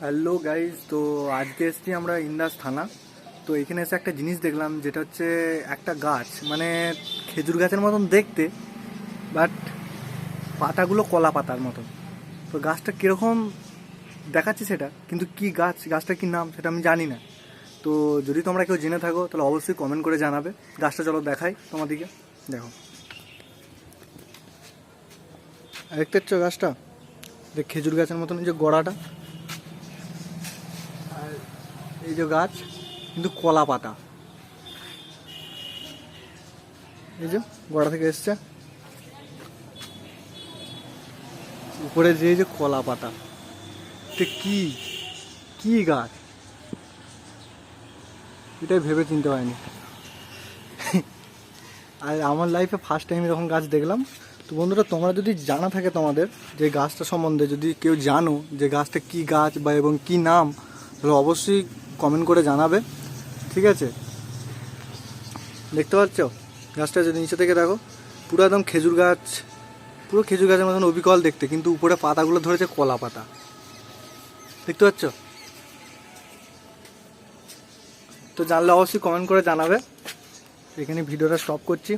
Hello guys তো আজকে এসছি আমরা ইন্দাস থানা। তো এখানে এসে একটা জিনিস দেখলাম, যেটা হচ্ছে একটা গাছ। মানে খেজুর গাছের মতন দেখতে বাট পাতাগুলো কলা পাতার মতন। তো গাছটা কীরকম দেখাচ্ছে সেটা, কিন্তু কি গাছ গাছটা কি নাম সেটা আমি জানি না। তো যদি তোমরা কেউ জেনে থাকো, তাহলে অবশ্যই কমেন্ট করে জানাবে। গাছটা চলো দেখাই তোমাদেরকে। দেখো। দেখতে গাছটা দেখ খেজুর গাছের মতন যে গোড়াটা। আর এই যে গাছ, কিন্তু কলা পাতা। এই যে গোড়া থেকে এসছে। উপরে যে যে কলা পাতা কি? কি গাছ? এটাই ভেবে চিনতে পারিনি। আর আমার লাইফে ফার্স্ট টাইম এরকম গাছ দেখলাম। তো বন্ধুরা, তোমরা যদি জানা থাকে তোমাদের যে গাছটা সম্বন্ধে, যদি কেউ জানো যে গাছটা কি গাছ বা এবং কি নাম তাহলে অবশ্যই কমেন্ট করে জানাবে, ঠিক আছে? দেখতে পাচ্ছ? গাছটা যদি নিচে থেকে দেখো। পুরো একদম খেজুর গাছ, পুরো খেজুর গাছের মতন অবিকল দেখতে, কিন্তু উপরে পাতাগুলো ধরেছে কলা পাতা। দেখতে পাচ্ছ? তো জানলে অবশ্যই কমেন্ট করে জানাবে। এখানে ভিডিওটা স্টপ করছি।